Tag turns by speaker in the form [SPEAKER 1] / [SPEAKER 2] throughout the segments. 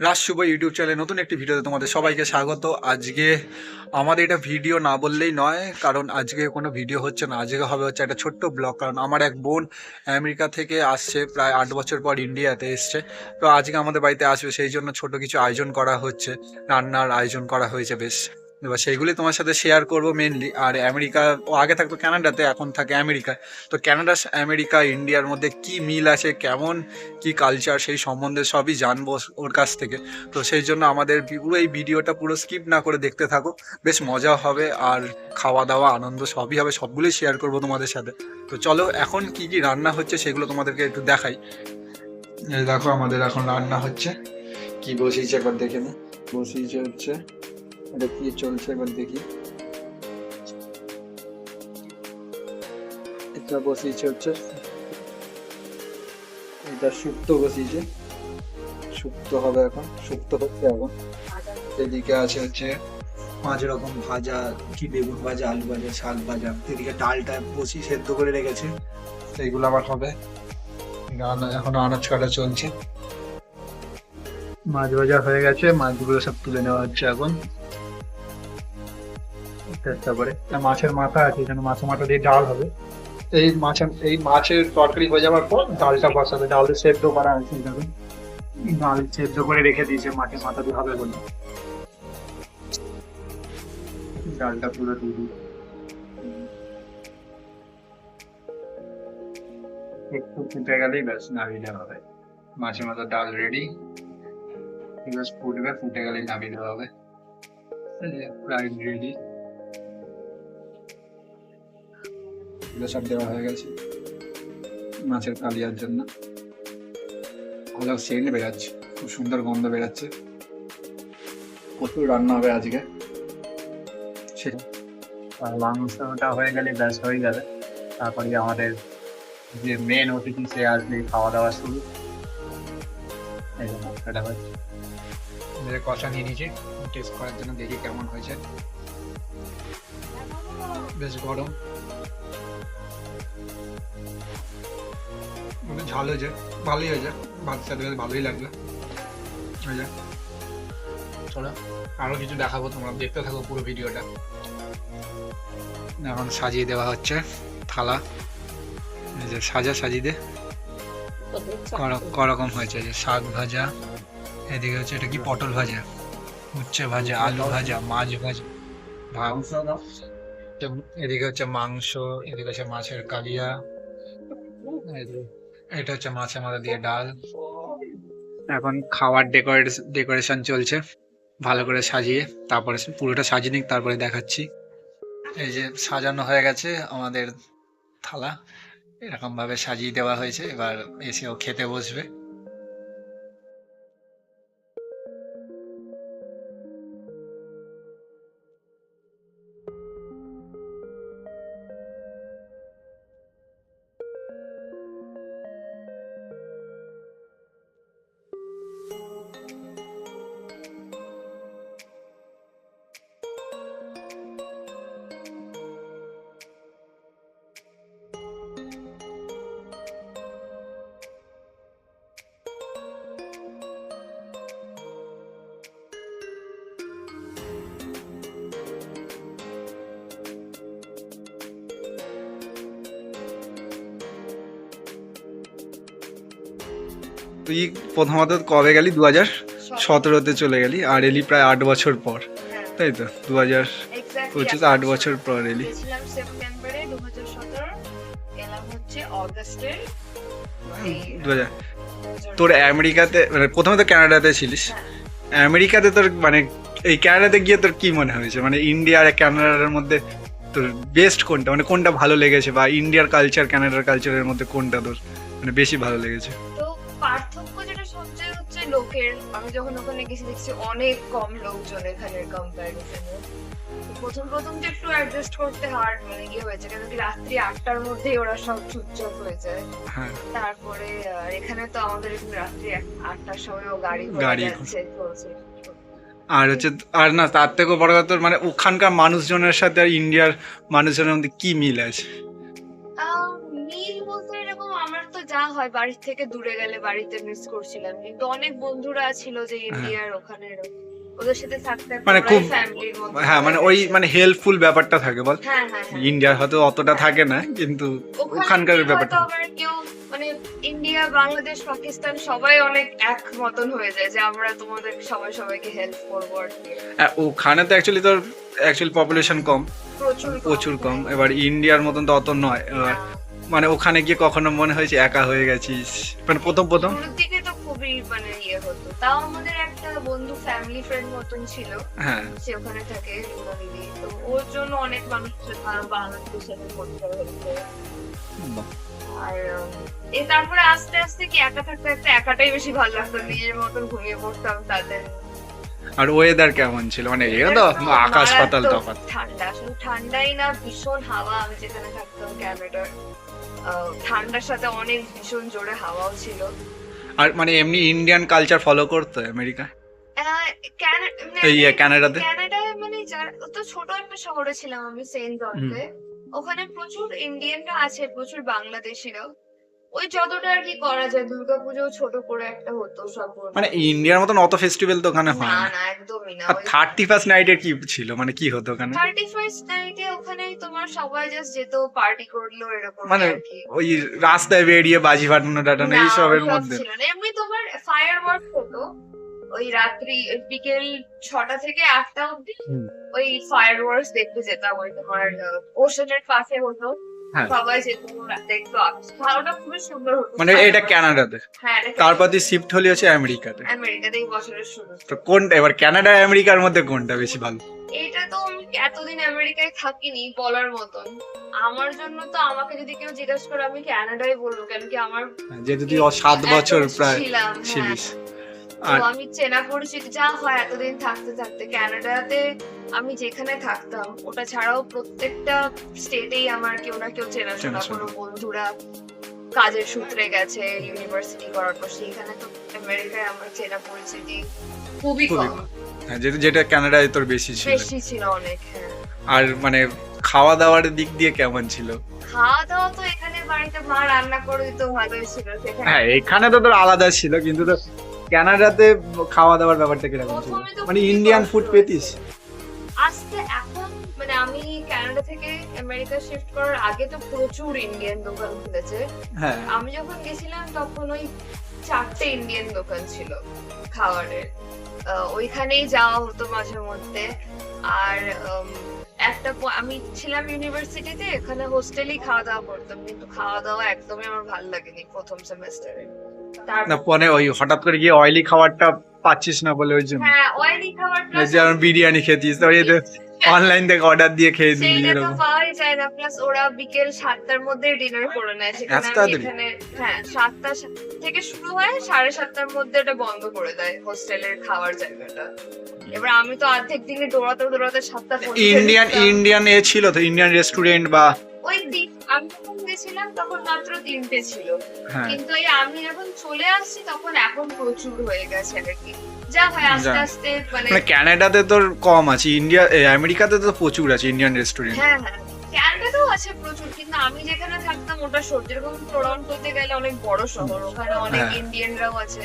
[SPEAKER 1] রাজ শুভ YouTube চ্যানেলে নতুন একটি ভিডিওতে তোমাদের সবাইকে স্বাগত। আজকে আমাদের এটা ভিডিও না বললেই নয়, কারণ আজকে কোনো ভিডিও হচ্ছে না। আজকে হবে হচ্ছে একটা ছোট্ট ব্লগ, কারণ আমার এক বোন আমেরিকা থেকে আসছে, প্রায় আট বছর পর ইন্ডিয়াতে এসছে। তো আজকে আমাদের বাড়িতে আসবে, সেই জন্য ছোট কিছু আয়োজন করা হচ্ছে, রান্নার আয়োজন করা হয়েছে বেশ। এবার সেইগুলি তোমার সাথে শেয়ার করব মেনলি আর আমেরিকা, ও আগে থাকতো কানাডাতে, এখন থাকে আমেরিকায় তো কানাডা, আমেরিকা, ইন্ডিয়ার মধ্যে কি মিল আছে, কেমন, কি কালচার সেই সম্বন্ধে সবই জানব ওর কাছ থেকে। তো সেই জন্য আমাদের পুরো এই ভিডিওটা পুরো স্কিপ না করে দেখতে থাকো। বেশ মজা হবে আর খাওয়া দাওয়া, আনন্দ সবই হবে, সবগুলোই শেয়ার করব তোমাদের সাথে। তো চলো, এখন কি কি রান্না হচ্ছে সেগুলো তোমাদেরকে একটু দেখাই। দেখো আমাদের এখন রান্না হচ্ছে। কি বসিয়েছে একবার দেখে নি। বসিয়েছে হচ্ছে এটা কি চলছে একবার দেখি। এটা বসিয়েছে হচ্ছে, এটা শুক্তো বসিয়েছে। শুক্তো হবে এখন শুক্তো হচ্ছে এখন। এদিকে আছে হচ্ছে পাঁচ রকম ভাজা, কি বেগুন ভাজা, আলু ভাজা, শাক ভাজা। এদিকে ডালটা বসি সেদ্ধ করে রেখেছে। সেইগুলো আবার হবে। এখন আনাজ কাটা চলছে। মাছ ভাজা হয়ে গেছে, মাছগুলো সব তুলে নেওয়া হচ্ছে এখন। করে মাছের মাথা আছে, এখানে মাছের মাথা দিয়ে ডাল হবে। এই মাছের এই মাছের তরকারি হয়ে যাওয়ার পর ডালটা বসাবে। ডাল সেদ্ধ করা আছে এখানে ডাল সেদ্ধ করে রেখে দিয়েছে, মাছের মাথা দিয়ে হবে বলে। ডালটা পুরো দিয়ে একটু ফুটে গেলেই ব্যাস, নামিয়ে দেওয়া হবে। মাছের মাথা ডাল রেডি ফুটবে, ফুটে গেলেই নামিয়ে দেওয়া হবে। প্রায় রেডি সব দেওয়া হয়ে গেছে। মাছের কালিয়ার জন্য। ভালো সেন্ট বেরাচ্ছে খুব সুন্দর গন্ধ বেরাচ্ছে প্রচুর রান্না হবে আজকে। সেটা।
[SPEAKER 2] আর মাংসটা হয়ে গেলে ব্যাস হয়ে যাবে। তারপরে আমাদের যে মেন অতিথি সে আসবে খাওয়া দাওয়া শুরু। এই মাংসটা হচ্ছে।
[SPEAKER 1] যে কষা নিয়ে নিয়েছি। টেস্ট করার জন্য দেখি কেমন হয়েছে। বেশ গরম। ঝাল হয়েছে ভালোই হয়েছে। ভাতের সাথে বেশ ভালোই লাগবে। হয়ে যায় চলো আরও কিছু দেখাবো তোমরা। দেখতে থাকো পুরো ভিডিওটা। এখন সাজিয়ে দেওয়া হচ্ছে থালা। এই যে সাজা সাজিয়ে দে। কর- করকম হয়েছে যে শাক ভাজা। এদিকে হচ্ছে এটা কি? পটল ভাজা। উচ্ছে ভাজা আলু ভাজা মাছ ভাজা। ভাত। এদিকে হচ্ছে মাংস এদিকে হচ্ছে মাছের কালিয়া। এটা হচ্ছে মাছে মাথা দিয়ে ডাল। এখন খাওয়ার ডেকোরেশন ডেকোরেশন চলছে। ভালো করে সাজিয়ে তারপরে পুরোটা সাজিয়ে নিক তারপরে দেখাচ্ছি। এই যে সাজানো হয়ে গেছে আমাদের থালা। এরকম ভাবে সাজিয়ে দেওয়া হয়েছে। এবার এসেও খেতে বসবে। তুই প্রথমত কবে গেলি? দু হাজার সতেরোতে চলে গেলি আর এলি প্রায় আট বছর পর।
[SPEAKER 3] হ্যাঁ,
[SPEAKER 1] তাই তো? দু হাজার পঁচিশ আট বছর পর এলি।
[SPEAKER 3] দু হাজার 2000
[SPEAKER 1] তোর আমেরিকাতে মানে প্রথমে তো কানাডাতে ছিলিস।
[SPEAKER 3] হ্যাঁ।
[SPEAKER 1] আমেরিকাতে তোর মানে এই কানাডাতে গিয়ে তোর কি মনে হয়েছে? মানে ইন্ডিয়া আর কানাডার মধ্যে তোর বেস্ট কোনটা? মানে কোনটা ভালো লেগেছে? বা ইন্ডিয়ার কালচার কানাডার কালচারের মধ্যে কোনটা তোর মানে বেশি ভালো লেগেছে?
[SPEAKER 3] পার্থক্য যেটা সবচেয়ে হচ্ছে লোকের। আমি যখন ওখানে গেছি দেখছি অনেক কম লোকজন এখানের কম্প্যারিজনে প্রথম প্রথম যে একটু অ্যাডজাস্ট করতে হার্ড মানে ইয়ে হয়েছে কেন কি রাত্রি আটটার মধ্যেই ওরা সব চুপচাপ হয়ে যায়।
[SPEAKER 1] হ্যাঁ।
[SPEAKER 3] তারপরে আর এখানে তো আমাদের এখানে রাত্রি আটটার সময়ও গাড়ি
[SPEAKER 1] গাড়ি
[SPEAKER 3] যাচ্ছে চলছে
[SPEAKER 1] আর হচ্ছে আর না তার থেকেও বড় কথা মানে ওখানকার মানুষজনের সাথে আর ইন্ডিয়ার মানুষজনের মধ্যে কি মিল আছে?
[SPEAKER 3] মিল বলতে এরকম আমার তো যা হয় বাড়ির থেকে দূরে গেলে বাড়িতে মিস করছিলাম। কিন্তু অনেক বন্ধুরা ছিল যে ইন্ডিয়ার ওখানে ওদের সাথে থাকতে
[SPEAKER 1] হ্যাঁ। মানে খুব- হ্যাঁ মানে ওই মানে হেল্পফুল ব্যাপারটা থাকে বল।
[SPEAKER 3] হ্যাঁ হ্যাঁ হ্যাঁ।
[SPEAKER 1] ইন্ডিয়ার হয়তো অতটা থাকে না কিন্তু
[SPEAKER 3] ওখানে
[SPEAKER 1] ওখানকার ব্যাপারটা।
[SPEAKER 3] কেউ মানে ইন্ডিয়া বাংলাদেশ পাকিস্তান সবাই অনেক এক মতন হয়ে যায় যে আমরা তোমাদের সবাই সবাইকে হেল্প করব আর
[SPEAKER 1] হ্যাঁ, ওখানে তো অ্যাকচুয়ালি তোর অ্যাকচুয়ালি পপুলেশন কম।
[SPEAKER 3] প্রচুর
[SPEAKER 1] কম। এবার ইন্ডিয়ার মতন তো অত নয়। এবার
[SPEAKER 3] হ্যাঁ।
[SPEAKER 1] মানে ওখানে গিয়ে কখনো মনে হয়েছে একা হয়ে গেছিস? মানে প্রথম প্রথম?
[SPEAKER 3] দিকে তো খুবই মানে ইয়ে হতো। তাও আমাদের একটা বন্ধু ফ্যামিলি ফ্রেন্ড মতন ছিল
[SPEAKER 1] হ্যাঁ।
[SPEAKER 3] সে ওখানে থাকে দিদি তো ওর জন্য অনেক মানুষ বাংলাদেশের সাথে পরিচয় হয়েছে আর এ তারপরে আস্তে আস্তে কি একা থাকতে থাকতে একাটাই বেশি ভালো লাগতো নিজের মতন ঘুমিয়ে পড়তাম তাদের।
[SPEAKER 1] আর ওয়েদার কেমন ছিল? মানে এখানে তো আকাশ পাতাল তফাৎ।
[SPEAKER 3] ঠান্ডা আসলে ঠান্ডাই না ভীষণ হাওয়া আমি যেখানে থাকতাম ক্যানাডার ঠান্ডার সাথে অনেক ভীষণ জোরে হাওয়াও ছিল।
[SPEAKER 1] আর মানে এমনি ইন্ডিয়ান কালচার ফলো করতো আমেরিকা? ক্যানাডাতে?
[SPEAKER 3] কানাডায় মানে যার তো ছোট একটা শহরে ছিলাম আমি সেন্ট জর্জে ওখানে প্রচুর ইন্ডিয়ানরা আছে প্রচুর বাংলাদেশিরাও। ওই যতটা আর কি করা যায় দুর্গাপুজো ছোট করে একটা হতো সব
[SPEAKER 1] মানে ইন্ডিয়ার মতন অত ফেস্টিভ্যাল তো ওখানে হয়
[SPEAKER 3] না
[SPEAKER 1] না
[SPEAKER 3] একদমই না।
[SPEAKER 1] আর থার্টি ফার্স্ট নাইটের কি ছিল? মানে কি হতো ওখানে?
[SPEAKER 3] থার্টি ফার্স্ট নাইটে ওখানে তোমার সবাই জাস্ট যেত পার্টি করল এরকম
[SPEAKER 1] মানে ওই রাস্তায় বেরিয়ে বাজি ফাটানো টাটানো
[SPEAKER 3] না,
[SPEAKER 1] এইসবের
[SPEAKER 3] ওসব
[SPEAKER 1] মধ্যে।
[SPEAKER 3] ছিল না। এমনি তোমার ফায়ার ওয়ার্ক হতো। ওই রাত্রি বিকেল ছটা থেকে আটটা অব্দি ওই ফায়ার ওয়ার্কস দেখতে যেতাম ওই তোমার ওশনের পাশে হতো। সবাই যেত দেখতো ওটা খুবই সুন্দর হতো।
[SPEAKER 1] মানে এটা কানাডাতে
[SPEAKER 3] হ্যাঁ
[SPEAKER 1] তারপর তুই শিফট হলি হচ্ছে আমেরিকাতে।
[SPEAKER 3] আমেরিকাতে এই বছরের শুরু।
[SPEAKER 1] তো কোনটা? এবার কানাডা আমেরিকার মধ্যে কোনটা বেশি ভালো?
[SPEAKER 3] এটা তো আমি এতদিন আমেরিকায় থাকিনি বলার মতন। আমার জন্য তো আমাকে যদি কেউ জিজ্ঞাসা করে আমি কানাডাই বলব কেন কি আমার
[SPEAKER 1] যেহেতু তুই সাত বছর প্রায়
[SPEAKER 3] ছিলাম হ্যাঁ।
[SPEAKER 1] আর
[SPEAKER 3] আমি চেনা পরিচিত যা হয় এতদিন থাকতে থাকতে কানাডাতে আমি যেখানে থাকতাম ওটা ছাড়াও প্রত্যেকটা স্টেটেই আমার কেউ না কেউ চেনাশোনা। কোনো বন্ধুরা কাজের সূত্রে গেছে ইউনিভার্সিটি করার পর সেইখানে তো আমেরিকায় আমার চেনা পরিচিতি খুবই কম।
[SPEAKER 1] হ্যাঁ, যেটা যেটা কানাডায় তোর বেশি ছিল।
[SPEAKER 3] বেশি ছিল অনেক হ্যাঁ।
[SPEAKER 1] আর মানে খাওয়া দাওয়ার দিক দিয়ে কেমন ছিল?
[SPEAKER 3] খাওয়া দাওয়া তো এখানে বাড়িতে মা রান্না করে তো ভালোই ছিল সেখানে।
[SPEAKER 1] হ্যাঁ এখানে তো তোর আলাদা ছিল কিন্তু তো কানাডাতে খাওয়া দাওয়ার ব্যাপারটা কীরকম ছিল? মানে ইন্ডিয়ান ফুড। পেতিস?
[SPEAKER 3] আজকে এখন মানে আমি কানাডা থেকে আমেরিকা শিফট করার আগে তো প্রচুর ইন্ডিয়ান দোকান খুলেছে।
[SPEAKER 1] হ্যাঁ।
[SPEAKER 3] আমি যখন গেছিলাম তখন ওই চারটে ইন্ডিয়ান দোকান ছিল খাবারের। ওইখানেই যাওয়া হতো মাঝে মধ্যে। আর একটা আমি ছিলাম ইউনিভার্সিটিতে এখানে হোস্টেলেই খাওয়া দাওয়া করতাম কিন্তু খাওয়া দাওয়া একদমই আমার ভালো লাগেনি প্রথম সেমেস্টারে
[SPEAKER 1] না পরে ওই হঠাৎ করে গিয়ে অয়েলি খাবারটা পাচ্ছিস না বলে ওই জন্য।
[SPEAKER 3] হ্যাঁ অয়েলি খাবারটা
[SPEAKER 1] যেমন বিরিয়ানি খেতিস তো এই অনলাইন থেকে অর্ডার দিয়ে খেয়ে দিবি এরকম।
[SPEAKER 3] পাওয়াই যায় না প্লাস ওরা বিকেল সাতটার মধ্যে ডিনার করে নেয় সেখানে? এখানে হ্যাঁ সাতটা থেকে শুরু হয় সাড়ে সাতটার মধ্যে এটা বন্ধ করে দেয় হোস্টেলের খাওয়ার জায়গাটা। এবার আমি তো অর্ধেক দিনে দৌড়াতে দৌড়াতে সাতটা
[SPEAKER 1] ইন্ডিয়ান ইন্ডিয়ান এ ছিল তো ইন্ডিয়ান রেস্টুরেন্ট বা
[SPEAKER 3] ওই দিন আমি যখন গেছিলাম তখন মাত্র তিনটে ছিল।
[SPEAKER 1] হ্যাঁ।
[SPEAKER 3] কিন্তু এই আমি যখন চলে আসছি তখন এখন প্রচুর হয়ে গেছে আর কি। যা হয় আস্তে আস্তে মানে
[SPEAKER 1] মানে কানাডাতে তোর কম আছে ইন্ডিয়া আমেরিকাতে তো প্রচুর আছে ইন্ডিয়ান রেস্টুরেন্ট।
[SPEAKER 3] হ্যাঁ হ্যাঁ। ক্যানাডাতেও আছে প্রচুর কিন্তু আমি যেখানে থাকতাম ওটা শহর। যেরকম টরন্টোতে গেলে অনেক বড় শহর ওখানে অনেক। ইন্ডিয়ানরাও আছে।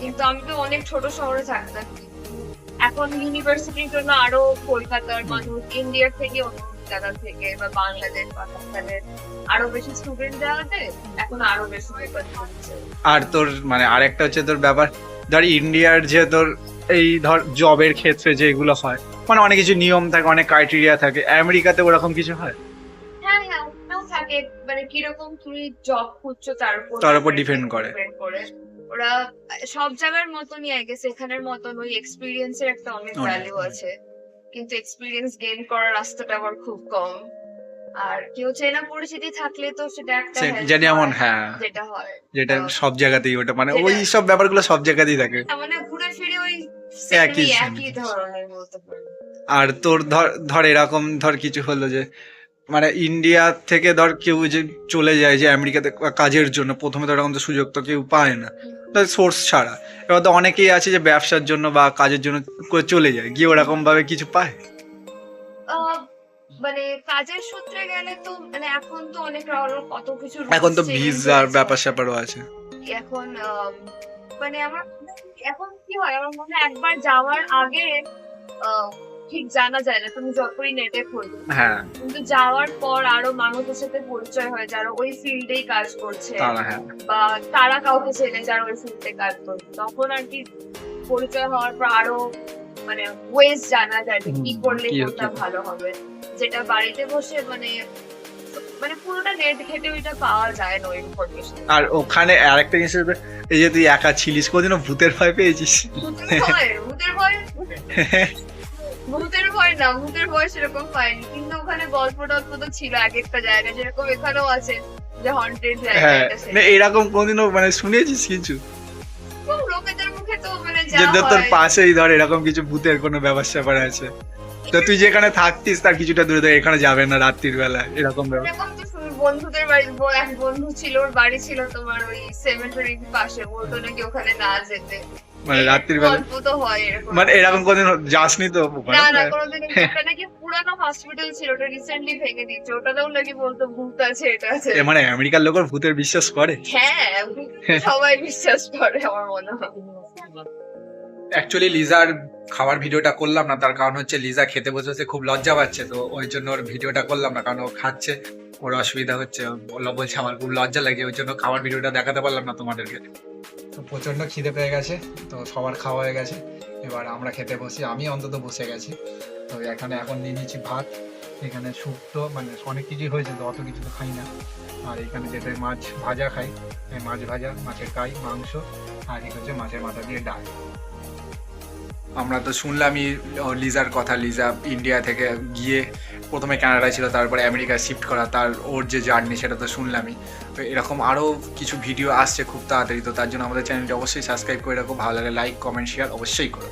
[SPEAKER 3] কিন্তু আমি তো অনেক ছোট শহরে থাকতাম। এখন ইউনিভার্সিটির জন্য আরও কলকাতার মানুষ ইন্ডিয়ার থেকে অন্য জায়গা থেকে বা বাংলাদেশ পাকিস্তানের আরও বেশি স্টুডেন্ট যাওয়াতে এখন আরও বেশি পেপার হচ্ছে
[SPEAKER 1] আর তোর মানে আরেকটা হচ্ছে তোর ব্যাপার ধর ইন্ডিয়ার যে তোর এই ধর জবের ক্ষেত্রে যেগুলো হয় মানে অনেক কিছু নিয়ম থাকে অনেক ক্রাইটেরিয়া থাকে আমেরিকাতে ওরকম কিছু হয়
[SPEAKER 3] হ্যাঁ হ্যাঁ থাকে মানে কীরকম তুমি জব খুঁজছো তার উপর
[SPEAKER 1] তার উপর depend করে।
[SPEAKER 3] ওরা সব জায়গার মতনই আই গেস এখানের মতন ওই এক্সপিরিয়েন্সের একটা অনেক। ভ্যালু আছে কিন্তু এক্সপিরিয়েন্স গেইন করার রাস্তাটা আবার খুব কম। আর কেউ চেনা পরিচিতি থাকলে তো সেটা একটা
[SPEAKER 1] যে যেমন
[SPEAKER 3] হয়,
[SPEAKER 1] হ্যাঁ
[SPEAKER 3] যেটা হয়।
[SPEAKER 1] যেটা সব জায়গাতেই ওটা মানে ওই সব ব্যাপারগুলো সব জায়গাতেই থাকে।
[SPEAKER 3] মানে ঘুরে ফিরে ওই
[SPEAKER 1] একই
[SPEAKER 3] একই ধরনের বলতে পারি
[SPEAKER 1] আর তোর ধর ধর এরকম ধর কিছু হলো যে মানে ইন্ডিয়া থেকে ধর কেউ যে চলে যায় যে আমেরিকাতে কাজের জন্য প্রথমে তো এরকম তো সুযোগ তো কেউ পায় না। সোর্স ছাড়া। এবার তো অনেকেই আছে যে ব্যবসার জন্য বা কাজের জন্য করে চলে যায়। গিয়ে ওরকম ভাবে কিছু পায়?
[SPEAKER 3] মানে কাজের সূত্রে গেলে তো মানে এখন তো অনেক কত কিছু
[SPEAKER 1] এখন তো ভিসার ব্যাপার স্যাপারও আছে।
[SPEAKER 3] এখন মানে আমার এখন কি হয়? আমার মনে একবার যাওয়ার আগে ঠিক জানা যায় না তুমি যতই নেটে খোঁজো।
[SPEAKER 1] হ্যাঁ।
[SPEAKER 3] কিন্তু যাওয়ার পর আরও মানুষের সাথে পরিচয় হয় যারা ওই ফিল্ডেই কাজ করছে।
[SPEAKER 1] হ্যাঁ।
[SPEAKER 3] বা তারা কাউকে চেনে যারা ওই ফিল্ডে কাজ করছে। তখন আর কি পরিচয় হওয়ার পর আরও মানে ওয়েজ জানা যায় কি করলে কোনটা ভালো হবে। যেটা বাড়িতে বসে মানে মানে পুরোটা নেট ঘেটে ওইটা পাওয়া যায় না ওই ইনফরমেশন
[SPEAKER 1] আর ওখানে আরেকটা জিনিস এই যে তুই একা ছিলিস কোনদিনও ভূতের ভয় পেয়েছিস?
[SPEAKER 3] ভূতের ভয় ভূতের ভয়। ভূতের ভয় না ভূতের ভয় সেরকম পাইনি কিন্তু ওখানে গল্প টল্প তো ছিল এক একটা জায়গা যেরকম এখানেও আছে যে হন্টেড জায়গা
[SPEAKER 1] হ্যাঁ
[SPEAKER 3] এটা
[SPEAKER 1] না
[SPEAKER 3] সেটা।
[SPEAKER 1] এরকম কোনদিনও মানে শুনেছিস কিছু?
[SPEAKER 3] লোকেদের মুখে তো মানে যে
[SPEAKER 1] তোর পাশেই ধর এরকম কিছু ভূতের কোনো আছে। তো তুই যেখানে থাকতিস তার কিছুটা দূরে ধর এখানে যাবে না রাত্রির বেলা এরকম ব্যাপার।
[SPEAKER 3] বন্ধুদের বাড়ি এক বন্ধু ছিল ওর বাড়ি ছিল তোমার ওই সেমেন্টারির পাশে বলতো নাকি ওখানে না যেতে।
[SPEAKER 1] মানে রাত্রির বেলা?
[SPEAKER 3] হয়
[SPEAKER 1] মানে এরকম কোনদিন যাসনি তো?
[SPEAKER 3] না না কোনোদিন ওটা নাকি পুরানো হসপিটাল ছিল ওটা রিসেন্টলি ভেঙে দিয়েছে। ওটাতেও নাকি বলতো ভূত আছে এটা আছে।
[SPEAKER 1] মানে আমেরিকার লোকের ভূতের বিশ্বাস করে?
[SPEAKER 3] হ্যাঁ সবাই বিশ্বাস করে আমার মনে হয়।
[SPEAKER 1] অ্যাকচুয়ালি লিজার খাবার ভিডিওটা করলাম না, তার কারণ হচ্ছে লিজা খেতে বসেছে খুব লজ্জা পাচ্ছে, তো ওই জন্য ওর ভিডিওটা করলাম না, কারণ ও খাচ্ছে, ওর অসুবিধা হচ্ছে বলছে আমার খুব লজ্জা লাগে, ওই জন্য খাবার ভিডিওটা দেখাতে পারলাম না তোমাদেরকে। তো প্রচণ্ড খিদে পেয়ে গেছে, তো সবার খাওয়া হয়ে গেছে, এবার আমরা খেতে বসি, আমি অন্তত বসে গেছি। তো এখানে এখন নিয়ে নিয়েছি ভাত, এখানে শুক্তো মানে অনেক কিছুই হয়েছে, তো অত কিছু তো খাই না। আর এখানে যেটা মাছ ভাজা খাই মাছ ভাজা, মাছের কাই, মাংস, আর এই হচ্ছে মাছের মাথা দিয়ে ডাল। আমরা তো শুনলামই লিজার কথা, লিজা ইন্ডিয়া থেকে গিয়ে প্রথমে কানাডায় ছিল, তারপরে আমেরিকা শিফট করা, তার ওর যে জার্নি সেটা তো শুনলামই। তো এরকম আরও কিছু ভিডিও আসছে খুব তাড়াতাড়ি, তো তার জন্য আমাদের চ্যানেলটি অবশ্যই সাবস্ক্রাইব করে রাখো, ভালো লাগে লাইক কমেন্ট শেয়ার অবশ্যই করো।